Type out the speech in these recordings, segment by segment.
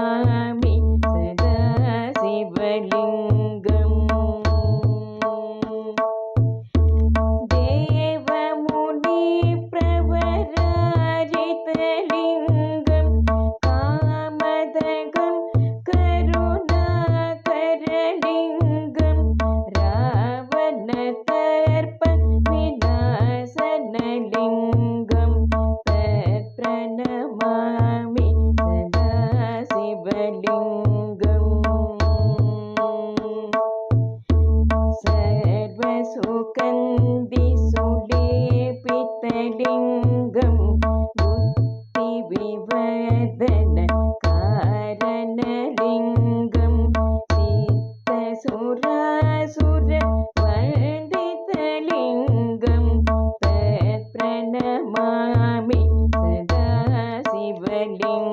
la la சோகன் பிசுடேபித்தலிங்கம் புத்தி விவதன காரணலிங்கம் சித்த சுராசுர பண்டிதலிங்கம் பிரணமாமி சதா சிவலிங்கம்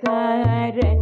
Hare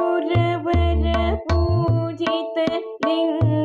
ഗുരവര പൂജിത ലിംഗ